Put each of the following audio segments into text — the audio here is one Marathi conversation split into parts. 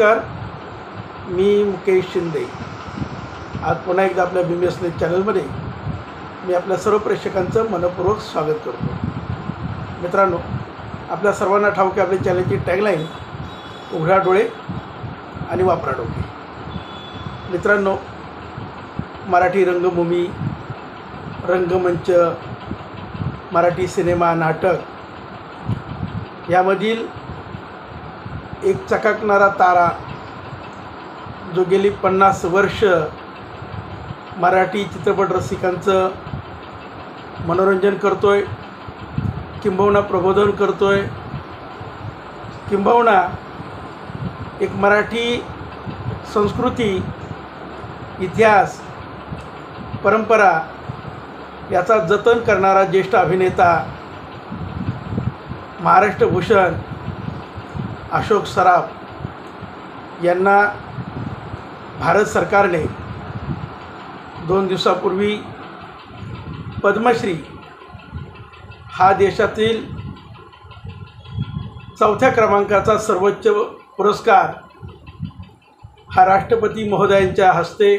नमस्कार मी मुकेश शिंदे. आज पुन्हा एकदा आपल्या बी एस न्यूज चॅनलमध्ये मी आपल्या सर्व प्रेक्षकांचं मनपूर्वक स्वागत करतो. मित्रांनो आपल्या सर्वांना ठाऊक आहे आपल्या चॅनलची टॅगलाईन उघडा डोळे आणि वापरा डोके. मित्रांनो मराठी रंगभूमी रंगमंच मराठी सिनेमा नाटक यामधील एक चकाकणारा तारा जो गेली पन्नास वर्ष मराठी चित्रपट रसिकांचं मनोरंजन करतो आहे किंबहुना प्रबोधन करतो आहे किंबहुना एक मराठी संस्कृती इतिहास परंपरा याचा जतन करणारा ज्येष्ठ अभिनेता महाराष्ट्र भूषण अशोक सराफ यांना भारत सरकारने दोन दिवसापूर्वी पद्मश्री हा देशातील चौथ्या क्रमांकाचा सर्वोच्च पुरस्कार हा राष्ट्रपती महोदयांच्या हस्ते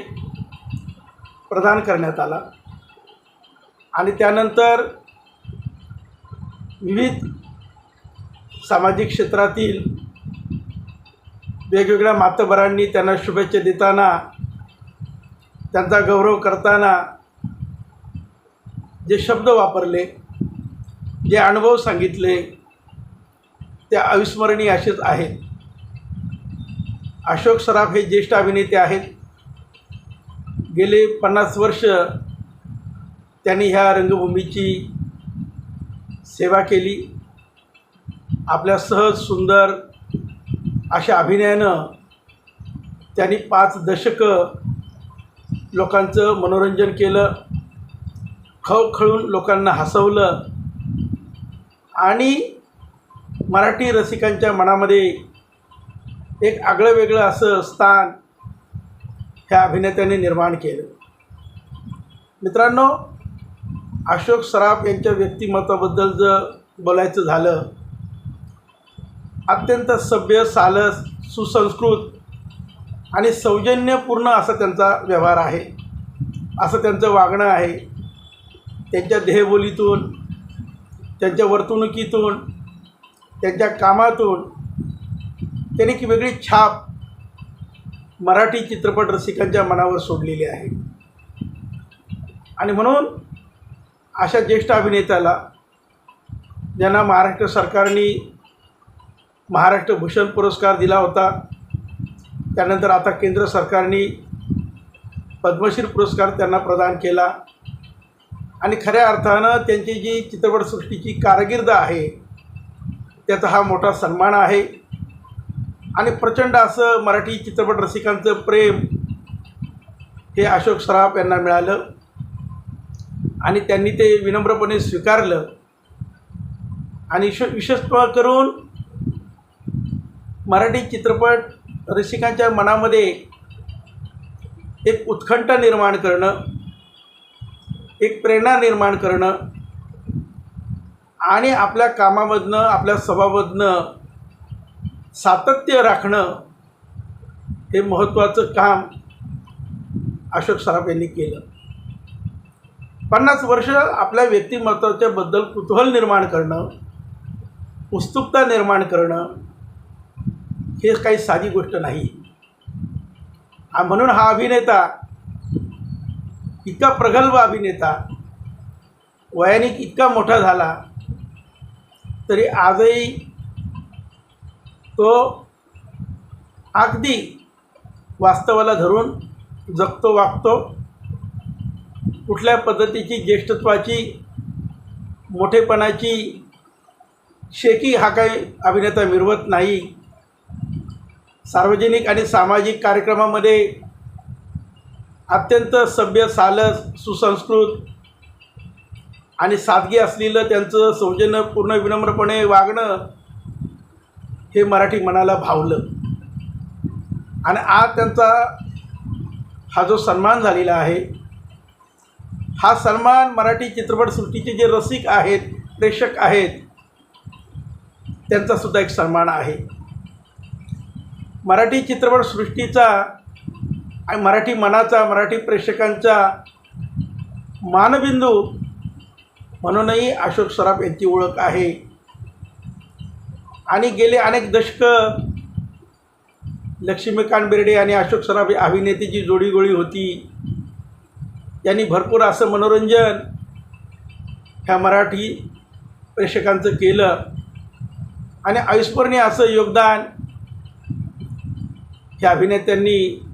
प्रदान करण्यात आला. आणि त्यानंतर विविध सामाजिक क्षेत्रातील वेगवेगळ्या मातबरांनी त्यांना शुभेच्छा देताना त्यांचा गौरव करताना जे शब्द वापरले जे अनुभव सांगितले ते अविस्मरणीय असेच आहेत. अशोक सराफ हे ज्येष्ठ अभिनेते आहेत. गेले पन्नास वर्ष त्यांनी ह्या रंगभूमीची सेवा केली. आपल्या सहज सुंदर अशा अभिनयानं त्यांनी पाच दशकं लोकांचं मनोरंजन केलं खळखळून लोकांना हसवलं आणि मराठी रसिकांच्या मनामध्ये एक आगळं वेगळं असं स्थान ह्या अभिनेत्याने निर्माण केलं. मित्रांनो अशोक सराफ यांच्या व्यक्तिमत्वाबद्दल जर बोलायचं झालं अत्यंत सभ्य सालस सुसंस्कृत आणि सौजन्यपूर्ण असा त्यांचा व्यवहार आहे. असं त्यांचं वागणं आहे. त्यांच्या देहबोलीतून त्यांच्या वर्तणुकीतून त्यांच्या कामातून त्यांनी एक वेगळी छाप मराठी चित्रपट रसिकांच्या मनावर सोडलेली आहे. आणि म्हणून अशा ज्येष्ठ अभिनेत्याला ज्यांना महाराष्ट्र सरकारने महाराष्ट्र भूषण पुरस्कार दिला होता. त्यानंतर आता केंद्र सरकारने पद्मश्री पुरस्कार त्यांना प्रदान केला. आणि खऱ्या अर्थानं त्यांची जी चित्रपटसृष्टीची कारकीर्द आहे त्याचा हा मोठा सन्मान आहे. आणि प्रचंड असं मराठी चित्रपट रसिकांचं प्रेम हे अशोक सराफ यांना मिळालं. आणि त्यांनी ते विनम्रपणे स्वीकारलं. आणि विश विशेषतः करून मराठी चित्रपट रसिकांच्या मनामध्ये एक उत्कंठा निर्माण करणं एक प्रेरणा निर्माण करणं आणि आपल्या कामामधनं आपल्या स्वभावामधनं सातत्य राखणं हे महत्त्वाचं काम अशोक सराफ यांनी केलं. पन्नास वर्ष आपल्या व्यक्तिमत्वाच्याबद्दल कुतूहल निर्माण करणं उत्सुकता निर्माण करणं हे काही साधी गोष्ट नाही. म्हणून हा अभिनेता इतका प्रगल्भ अभिनेता वयाने इतका मोठा झाला तरी आजही तो अगदी वास्तवाला धरून जगतो वागतो. कुठल्या पद्धतीची ज्येष्ठत्वाची मोठेपणाची शेकी हा काही अभिनेता मिरवत नाही. सार्वजनिक आणि सामाजिक कार्यक्रमामध्ये अत्यंत सभ्य सालस सुसंस्कृत आणि सादगी असलेलं त्यांचं सौजन्य पूर्ण विनम्रपणे वागणं हे मराठी मनाला भावलं. आणि आज त्यांचा हा जो सन्मान झालेला आहे हा सन्मान मराठी चित्रपटसृष्टीचे जे रसिक आहेत प्रेक्षक आहेत त्यांचासुद्धा एक सन्मान आहे. मराठी चित्रपटसृष्टीचा आणि मराठी मनाचा मराठी प्रेक्षकांचा मानबिंदू म्हणूनही अशोक सराफ यांची ओळख आहे. आणि गेले अनेक दशकं लक्ष्मीकांत बेर्डे आणि अशोक सराफ ही अभिनेतेची जोडीगोळी होती. यांनी भरपूर असं मनोरंजन ह्या मराठी प्रेक्षकांचं केलं. आणि अविस्मरणीय असं योगदान ह्या अभिनेत्यांनी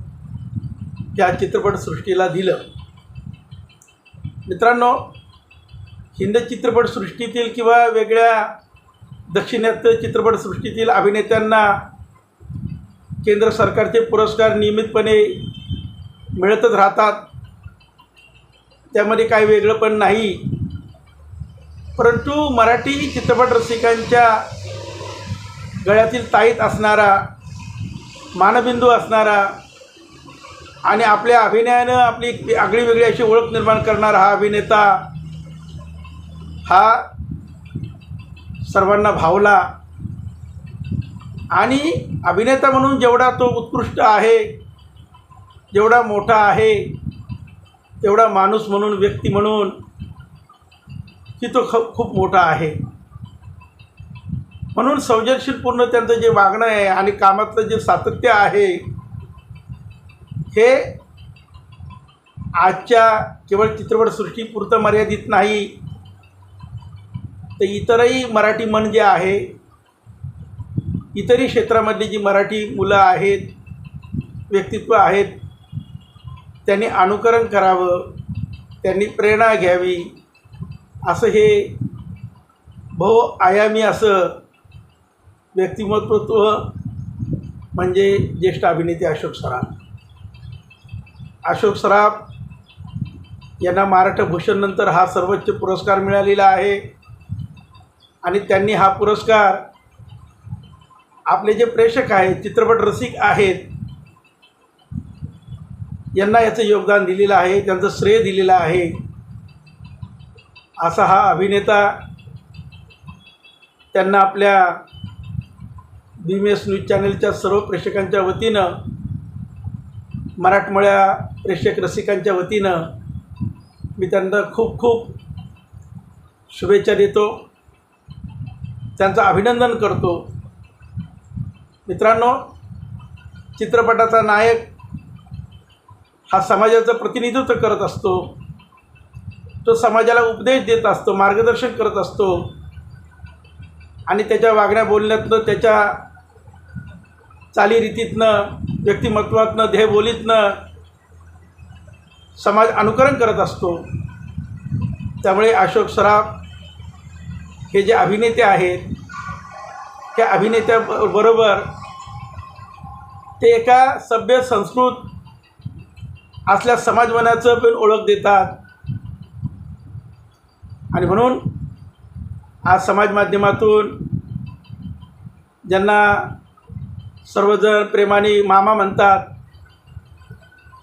या चित्रपटसृष्टीला दिलं. मित्रांनो हिंदी चित्रपटसृष्टीतील किंवा वेगळ्या दक्षिणात्य चित्रपटसृष्टीतील अभिनेत्यांना केंद्र सरकारचे पुरस्कार नियमितपणे मिळतच राहतात. त्यामध्ये काही वेगळं पण नाही. परंतु मराठी चित्रपट रसिकांच्या गळ्यातील ताईत असणारा मानबिंदू असणारा आणि आपल्या अभिनयानं आपली आगळी वेगळी अशी ओळख निर्माण करणारा हा अभिनेता हा सर्वांना भावला. आणि अभिनेता म्हणून जेवढा तो उत्कृष्ट आहे जेवढा मोठा आहे तेवढा माणूस म्हणून व्यक्ती म्हणून की तो ख खूप मोठा आहे. म्हणून संवेदनशीलपूर्ण त्यांचं जे वागणं आहे आणि कामातलं जे सातत्य आहे हे आजच्या केवळ चित्रपटसृष्टीपुरतं मर्यादित नाही. तर इतरही मराठी मन जे आहे इतरही क्षेत्रामधली जी मराठी मुलं आहेत व्यक्तित्व आहेत त्यांनी अनुकरण करावं त्यांनी प्रेरणा घ्यावी असं हे बहुआयामी असं व्यक्तिमत्व म्हणजे ज्येष्ठ अभिनेते अशोक सराफ. अशोक सराफ यांना महाराष्ट्र भूषणनंतर हा सर्वोच्च पुरस्कार मिळालेला आहे. आणि त्यांनी हा पुरस्कार आपले जे प्रेक्षक आहेत चित्रपट रसिक आहेत यांना याचं योगदान दिलेलं आहे त्यांचं श्रेय दिलेलं आहे असा हा अभिनेता त्यांना आपल्या बी एम एस न्यूज चॅनलच्या सर्व प्रेक्षकांच्या वतीनं मराठमोळ्या प्रेक्षक रसिकांच्या वतीनं मी त्यांना खूप खूप शुभेच्छा देतो. त्यांचं अभिनंदन करतो. मित्रांनो चित्रपटाचा नायक हा समाजाचं प्रतिनिधित्व करत असतो. तो समाजाला उपदेश देत असतो मार्गदर्शन करत असतो. आणि त्याच्या वागण्या बोलण्यातनं त्याच्या चालीरीतीतनं व्यक्तिमत्वातनं ध्येयबोलीतनं समाज अनुकरण करत असतो. त्यामुळे अशोक सराफ हे जे अभिनेते आहेत त्या अभिनेत्याबरोबर ते एका सभ्य संस्कृत असल्या समाजवनाचं पण ओळख देतात. आणि म्हणून आज समाज माध्यमातून ज्यांना सर्वजण प्रेमाने मामा म्हणतात.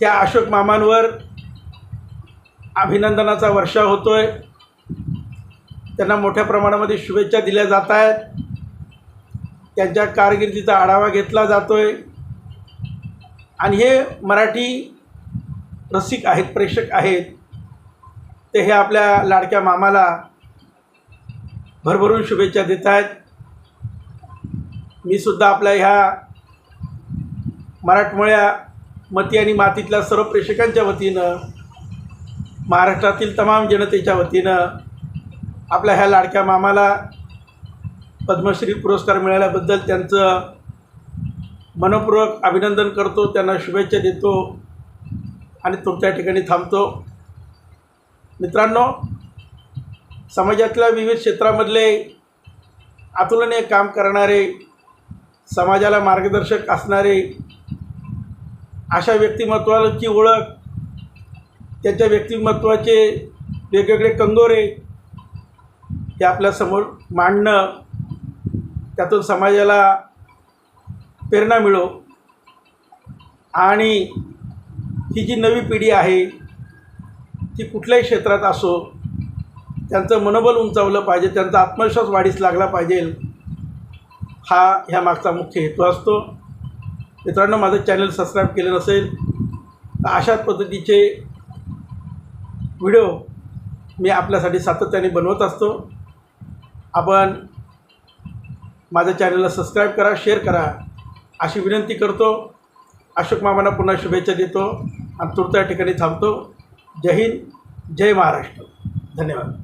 त्या अशोक मामांवर अभिनंदनाचा वर्षाव होतो आहे त्यांना मोठ्या प्रमाणामध्ये शुभेच्छा दिल्या जात आहेत. त्यांच्या कारकिर्दीचा आढावा घेतला जातो आहे आणि हे मराठी रसिक आहेत प्रेक्षक आहेत. ते हे आपल्या लाडक्या मामाला भरभरून शुभेच्छा देत आहेत. मी सुद्धा आपल्या ह्या मराठमोळ्या मती आणि मातीतल्या सर्व प्रेक्षकांच्या वतीनं महाराष्ट्रातील तमाम जनतेच्या वतीनं आपल्या ह्या लाडक्या मामाला पद्मश्री पुरस्कार मिळाल्याबद्दल त्यांचं मनपूर्वक अभिनंदन करतो त्यांना शुभेच्छा देतो आणि तुमच्या ठिकाणी थांबतो. मित्रांनो समाजातल्या विविध क्षेत्रामधले अतुलनीय काम करणारे समाजाला मार्गदर्शक असणारे अशा व्यक्तिमत्वाची ओळख त्यांच्या व्यक्तिमत्वाचे वेगवेगळे कंगोरे ते आपल्यासमोर मांडणं त्यातून समाजाला प्रेरणा मिळो. आणि ही जी नवी पिढी आहे ती कुठल्याही क्षेत्रात असो त्यांचं मनोबल उंचावलं पाहिजे त्यांचा आत्मविश्वास वाढीस लागला पाहिजे हा ह्या मागचा मुख्य हेतू असतो. मित्रांनो माझं चॅनल सबस्क्राईब केलं नसेल तर अशाच पद्धतीचे व्हिडिओ मी आपल्यासाठी सातत्याने बनवत असतो. आपण माझ्या चॅनलला सबस्क्राईब करा शेअर करा अशी विनंती करतो. अशोक मामांना पुन्हा शुभेच्छा देतो आणि तुर्त या ठिकाणी थांबतो. जय हिंद जय महाराष्ट्र. धन्यवाद.